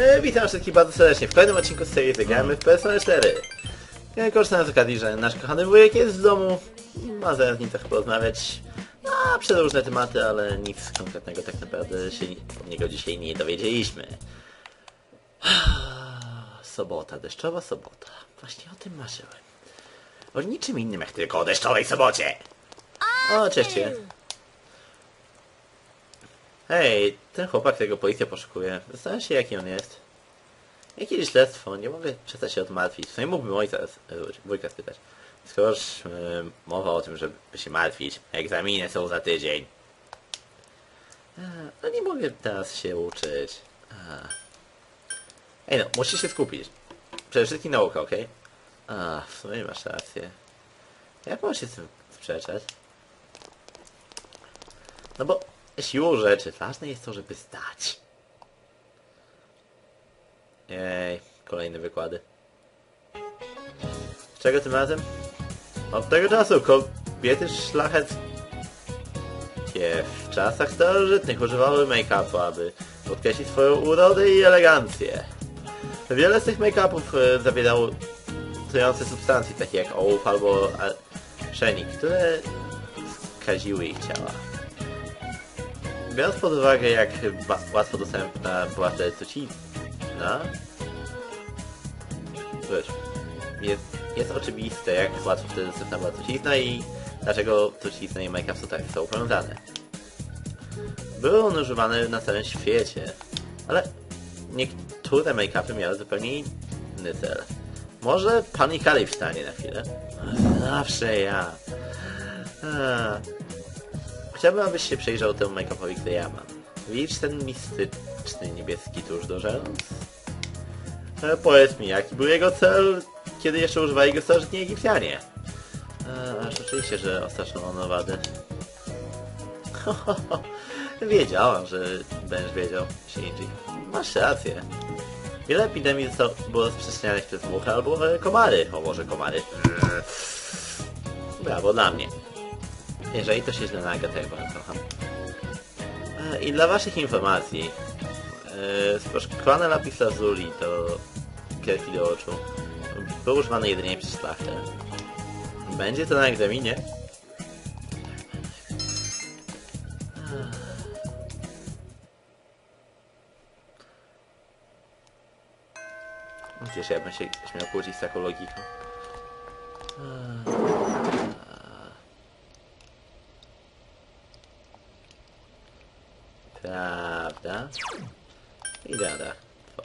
E, witam wszystkich bardzo serdecznie w kolejnym odcinku z serii Zagramy w Persona 4. E, korzystając z okazji, że nasz kochany wujek jest w domu, ma zaraz nim trochę porozmawiać na przeróżne tematy, ale nic konkretnego tak naprawdę się od niego dzisiaj nie dowiedzieliśmy. Sobota, deszczowa sobota. Właśnie o tym marzyłem. O niczym innym jak tylko o deszczowej sobocie. O, cześć. Hej, ten chłopak, którego policja poszukuje. Zastanawiam się, jaki on jest. Jakieś śledztwo, nie mogę przestać się odmartwić. W sumie mógłbym ojca, wujka spytać. Skoroż yy, mowa o tym, żeby się martwić. Egzaminy są za tydzień. A, no nie mogę teraz się uczyć. A. Ej no, musisz się skupić. Przede wszystkim nauka, okej? A, w sumie masz rację. Jak mam się z tym sprzeczać? No bo siłą rzeczy ważne jest to, żeby zdać. Jej, kolejne wykłady. Z czego tym razem? Od tego czasu kobiety szlachetnie w czasach starożytnych używały make-upu, aby podkreślić swoją urodę i elegancję. Wiele z tych make-upów e, zawierało trujące substancje, takie jak ołów albo szenik, które skaziły ich ciała. Biorąc pod uwagę, jak łatwo dostępna była wtedy trucizna, wiesz, jest, jest oczywiste, jak łatwo wtedy dostępna była trucizna i dlaczego trucizna i są tak są powiązane. Były one używane na całym świecie, ale niektóre make-upy miały zupełnie inny cel. Może pan i Kali wstanie na chwilę? Zawsze ja. A. Chciałbym, abyś się przyjrzał temu make-upowi, który ja mam. Widzisz ten mistyczny niebieski tuż do rzęs? E, powiedz mi, jaki był jego cel, kiedy jeszcze używali go starożytni Egipcjanie? E, aż oczywiście, że ostraszono Nowady. Wiedziałam, że będziesz wiedział, Shinji. Masz rację. Wiele epidemii było rozprzestrzenianych przez muchy albo e, komary. O Boże, komary. Brawo dla mnie. Jeżeli to się źle naga, to ja bardzo. E, I dla waszych informacji, e, sproszkowane lapis lazuli to kierki do oczu. Był używany jedynie przez szlachtę. Będzie to na egzaminie. Gdzież ja bym się śmiał kłócić z taką logiką. Prawda? I dada. O.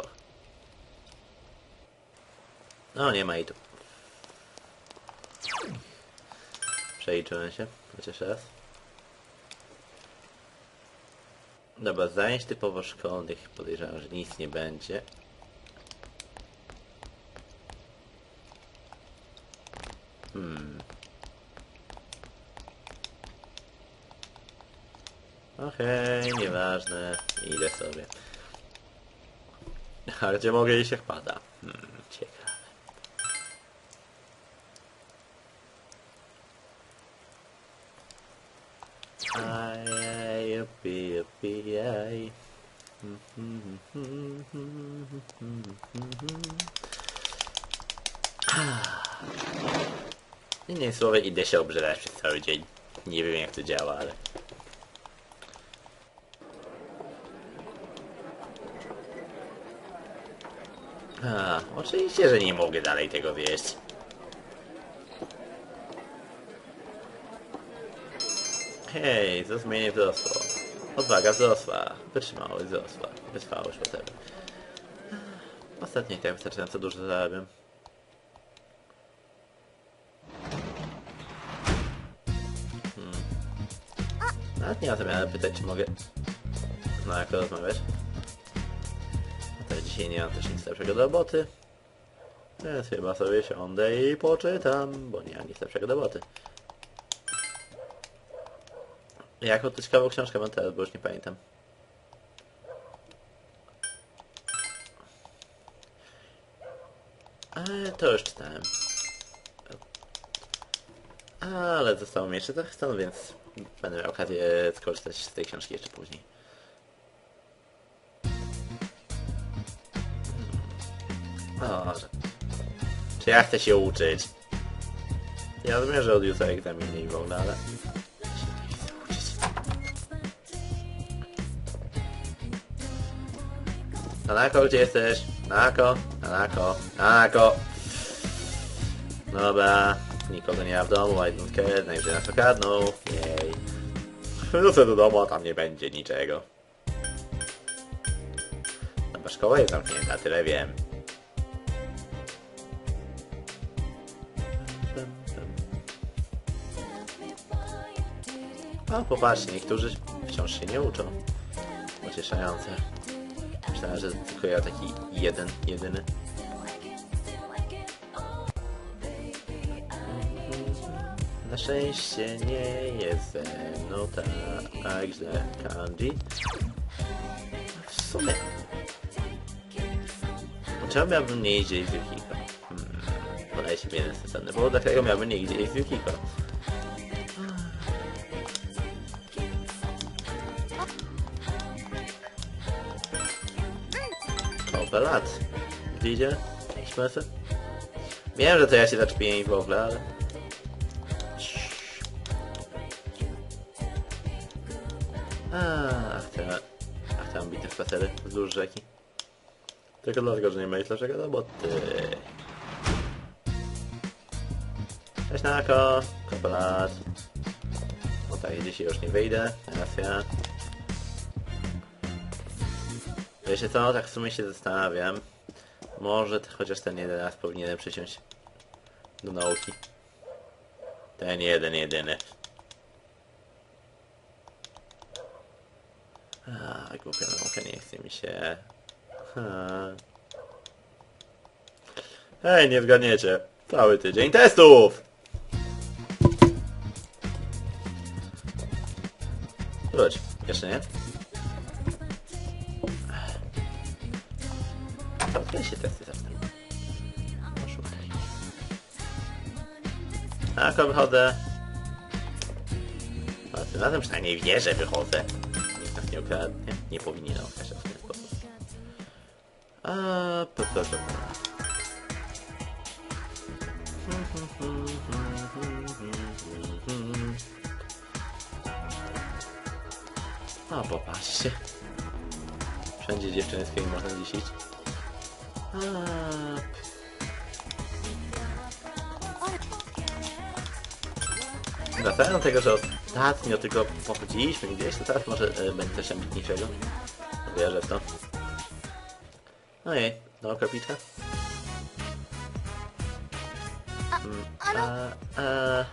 No, nie ma i tu. Przeliczyłem się. Chociaż raz. Dobra, zajęć typowo szkolnych podejrzewam, że nic nie będzie. Hmm. Okej, okay, nieważne. Idę sobie. A gdzie mogę iść jak pada? Hmm, ciekawe. Ajaj, jupi, jupi, aj. Innymi słowy, idę się obrzydać przez cały dzień. Nie wiem jak to działa, ale... A, oczywiście, że nie mogę dalej tego wieść. Hej, zrozumienie wzrosło. Odwaga wzrosła. Wytrzymałość wzrosła. Wytrwałość, whatever. Ostatnio tak wystarczająco dużo zarabiam. Nawet nie mam zamiaru pytać, czy mogę... No, jak rozmawiać. Dzisiaj nie mam też nic lepszego do roboty. Więc chyba sobie siądę i poczytam, bo nie mam nic lepszego do roboty. Jaką to ciekawą książkę mam teraz, bo już nie pamiętam. Ale to już czytałem. Ale zostało mi jeszcze trochę stanu, więc będę miał okazję skorzystać z tej książki jeszcze później. O, że... Czy ja chcę się uczyć? Ja rozumiem, że od jutra ale... Się nie chcę uczyć. Nanako, gdzie jesteś? Nanako, Nanako, Nanako. Dobra, nikogo nie ma w domu, I don't care, najwyżej nas okradną. Jej. Wrócę do domu, a tam nie będzie niczego. Dobra, szkoła jest zamknięta, tyle wiem. A popatrzcie, niektórzy wciąż się nie uczą. Pocieszające. Myślałem, że tylko ja taki jeden, jedyny. Na szczęście nie jest ze mną tak źle Kanji. W sumie... Czemu miałbym nie iść z Yukiko? Hmm, podaje się jeden sensowny, bo dlaczego miałbym nie iść z Yukiko? Kopę lat. Gdzie idzie? Śmieszne? Wiem, że to ja się zaczepiłem i w ogóle, ale... Ach, te... Ach, te ambitne spacery wzdłuż rzeki. Tylko dlatego, że nie myślę, że do boty. Cześć Nako, kopę lat. O tak, dzisiaj już nie wyjdę, teraz ja. Wiecie co, tak w sumie się zastanawiam. Może chociaż ten jeden raz powinienem przysiąść do nauki. Ten jeden, jedyny. A, głupia nauka, nie chce mi się. Ha. Hej, nie zgadniecie. Cały tydzień testów! Wróć, jeszcze nie? Kiedy się testy? Poszukaj. A, jak wychodzę? A tym przynajmniej wie, że wychodzę. Nikt nas nie ukradnie. Nie powinien okazać w ten sposób. A, po, po, po. O, popatrzcie. Wszędzie dziewczyny, z którymi można dziś. A, Wracając do tego, że ostatnio tylko pochodziliśmy gdzieś, to teraz może e, będzie coś ambitniejszego. Wierzę w to. Ojej, no kapliczka. Mm, a, a,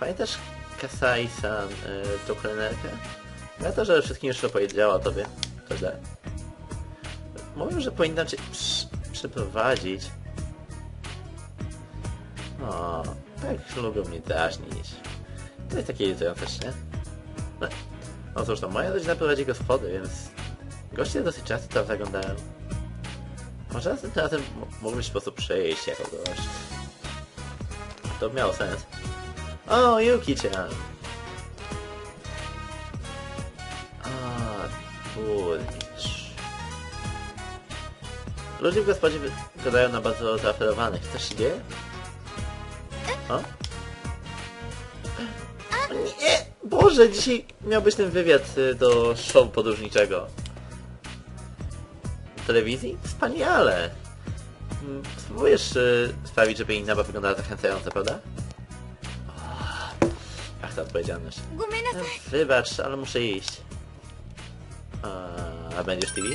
pamiętasz Kasai-san, y, tą trenerkę? Ja to, że wszystkim już opowiedziała tobie. To źle. Mówią, że powinna cię przy, przyprowadzić. O, tak lubią mnie drażnić. To jest takie irytujące, nie? No, no cóż, to moja rodzina prowadzi gospody, więc goście dosyć często tam zaglądają. Może następnym razem mógłbyś po prostu przejść jako gość. To miało sens. O, Yuki-chan! A, burmistrz. Ludzie w gospodzie wyglądają na bardzo zaaferowanych. Coś się dzieje? O? Nie! Boże, dzisiaj miał być ten wywiad y, do show podróżniczego. W telewizji? Wspaniale! Mm, Spróbujesz y, sprawić, żeby inna wyglądała zachęcająco, prawda? Ach, ta odpowiedzialność. E, wybacz, ale muszę iść. A, a będziesz TV?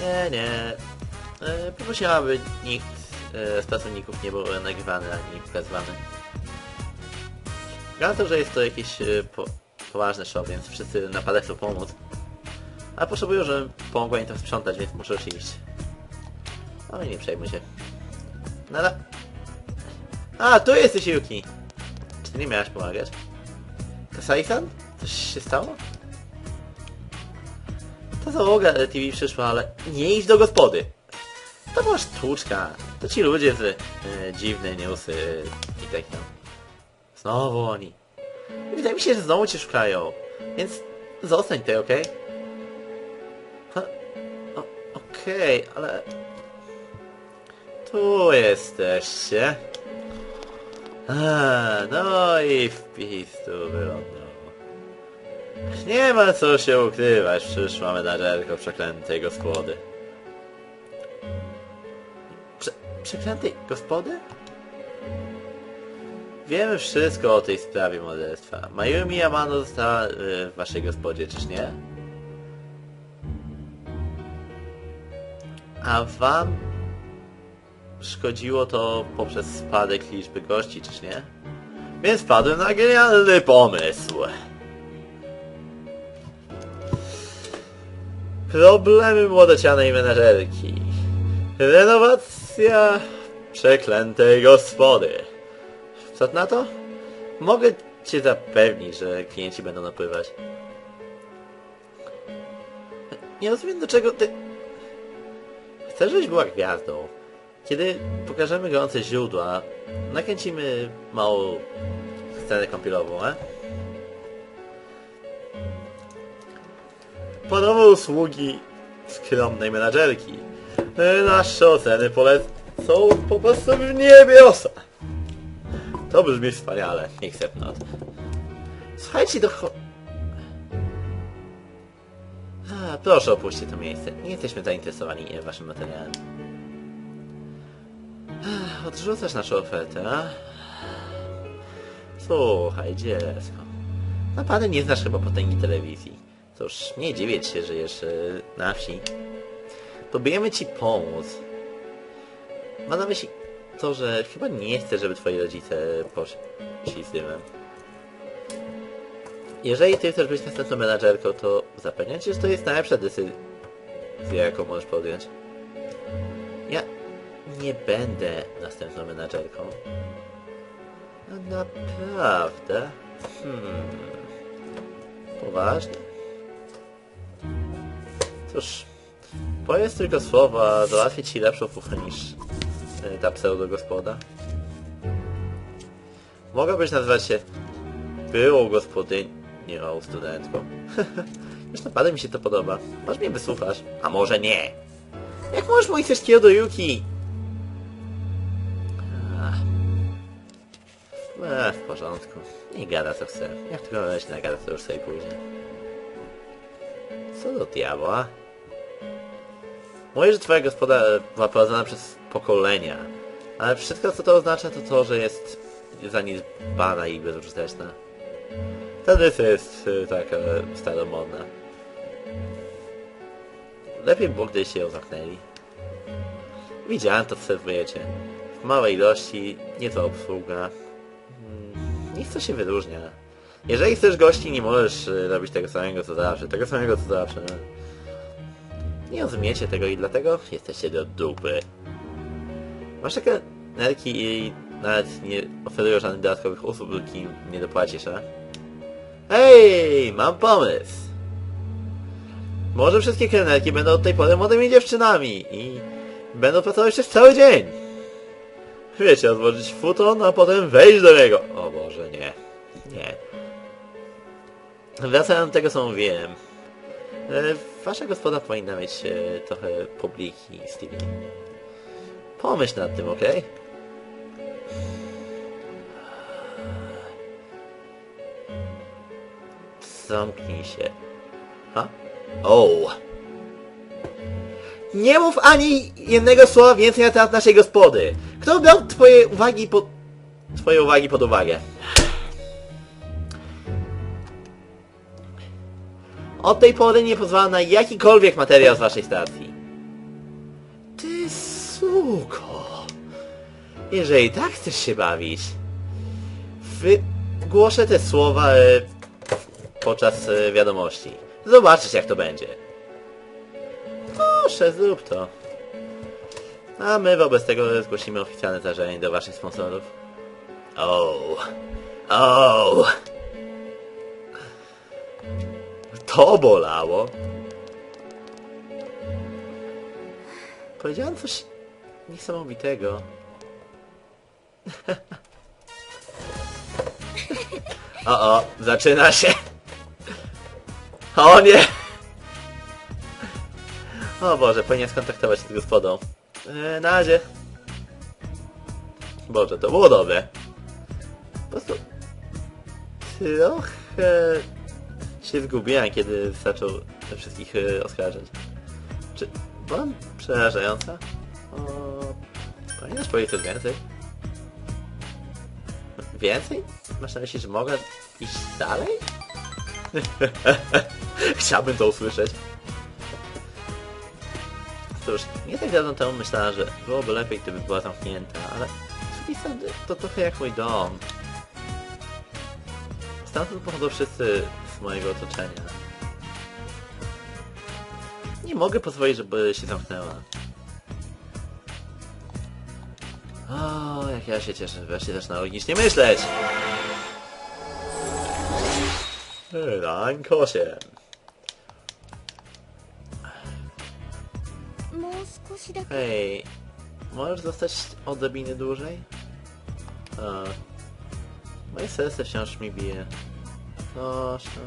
Nie, nie. E, aby nikt e, z pracowników nie był nagrywany ani wskazywany. Gra to, że jest to jakieś e, po, poważne show, więc wszyscy na palec chcą pomóc. A potrzebują, żebym pomogła im to sprzątać, więc muszę już iść. Oj, nie przejmuj się. Nada. A, tu jesteś Yuki! Czy ty nie miałaś pomagać? Kasai-san? Coś się stało? Ta załoga TV przyszła, ale nie idź do gospody. To była sztuczka. To ci ludzie z e, dziwne newsy i tak tam. Znowu oni. Wydaje mi się, że znowu cię szukają. Więc zostań tutaj, okej? Ha, o- Okej, ale... Tu jesteście. A, no i wpis tu wylądował. Nie ma co się ukrywać, przyszła menadżerko przeklętej gospody. Prze przeklętej gospody? Wiemy wszystko o tej sprawie morderstwa. Mayumi Yamano została y, w waszej gospodzie, czyż nie? A wam szkodziło to poprzez spadek liczby gości, czyż nie? Więc wpadłem na genialny pomysł. Problemy młodocianej menażerki. Renowacja przeklętej gospody. Co na to? Mogę cię zapewnić, że klienci będą napływać. Nie rozumiem do czego ty... Chcę, żebyś była gwiazdą. Kiedy pokażemy gorące źródła, nakręcimy małą scenę kąpielową, e? Podobne usługi skromnej menadżerki. E, Nasze oceny polecą po prostu w niebiosa. To brzmi wspaniale. Except not. Słuchajcie do. A, proszę opuśćcie to miejsce. Nie jesteśmy zainteresowani waszym materiałem. Odrzucasz naszą ofertę, a? Słuchaj, dziecko. Naprawdę nie znasz chyba potęgi telewizji. Cóż, nie dziwię się, że żyjesz e, na wsi. Próbujemy ci pomóc. Mam na myśli to, że chyba nie chcę, żeby twoi rodzice poszli z dymem. Jeżeli ty chcesz być następną menadżerką, to zapewniam cię, że to jest najlepsza decyzja, jaką możesz podjąć. Ja nie będę następną menadżerką. No naprawdę? Hmm. Poważnie? Cóż, powiedz tylko słowa, załatwię ci lepszą fuchę niż y, ta pseudo-gospoda. Mogłabyś nazywać się byłą gospodynią studentką. Już naprawdę mi się to podoba. Może mnie wysłuchasz? A może nie? Jak możesz mówić coś do Yuki? Ach. E, w porządku. Nie gada co chce. Jak tylko weź nagada, to już sobie pójdzie. Co do diabła? Mówię, że twoja gospoda była prowadzona przez pokolenia. Ale wszystko co to oznacza to to, że jest zaniedbana i bezużyteczna. Tradycja jest y, taka staromodna. Lepiej było, gdyście ją zamknęli. Widziałem to, co serwujecie. W małej ilości, nie to obsługa. Mm, Nic co się wyróżnia. Jeżeli chcesz gości, nie możesz y, robić tego samego co zawsze. Tego samego co zawsze. Nie rozumiecie tego i dlatego jesteście do dupy. Masz takie nerki i nawet nie oferują żadnych dodatkowych usług, dopóki nie dopłacisz, a? Hej, mam pomysł! Może wszystkie kelnerki będą od tej pory młodymi dziewczynami i będą pracować przez cały dzień. Wiecie, odłożyć futon, a potem wejść do niego. O Boże, nie. Nie. Wracając do tego, co mówiłem. Wasza gospoda powinna mieć e, trochę publiki TV. Pomyśl nad tym, okej? Zamknij się. Ha? O! Nie mów ani jednego słowa więcej na temat naszej gospody. Kto brał twoje uwagi pod... Twoje uwagi pod uwagę? Od tej pory nie pozwala na jakikolwiek materiał z waszej stacji. Ty suko. Jeżeli tak chcesz się bawić, wygłoszę te słowa e, podczas e, wiadomości. Zobaczysz jak to będzie. Proszę, zrób to. A my wobec tego zgłosimy oficjalne zażalenie do waszych sponsorów. O, o. To bolało. Powiedziałem coś niesamowitego. O, o, zaczyna się. O nie! O Boże, powinien skontaktować się z gospodą. E, na razie. Boże, to było dobre. Po prostu... Trochę... się zgubiłem, kiedy zaczął wszystkich e, oskarżać. Czy byłam przerażająca? O... Powinieneś powiedzieć coś więcej? Więcej? Masz na myśli, że mogę iść dalej? Chciałbym to usłyszeć. Cóż, nie tak dawno temu myślałem, że byłoby lepiej, gdyby była zamknięta, ale to trochę jak mój dom. Stamtąd pochodzą wszyscy mojego otoczenia. Nie mogę pozwolić, żeby się zamknęła. O, jak ja się cieszę, że wreszcie zaczyna logicznie myśleć. Rank 8. もう少しだけ Hej, możesz zostać odrobiny dłużej? A, moje serce wciąż mi bije. Proszę.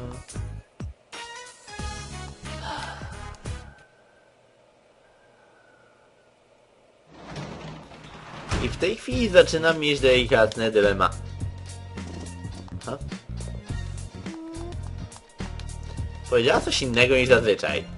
I w tej chwili zaczynam mieć delikatne dylema. Powiedziała coś innego niż zazwyczaj.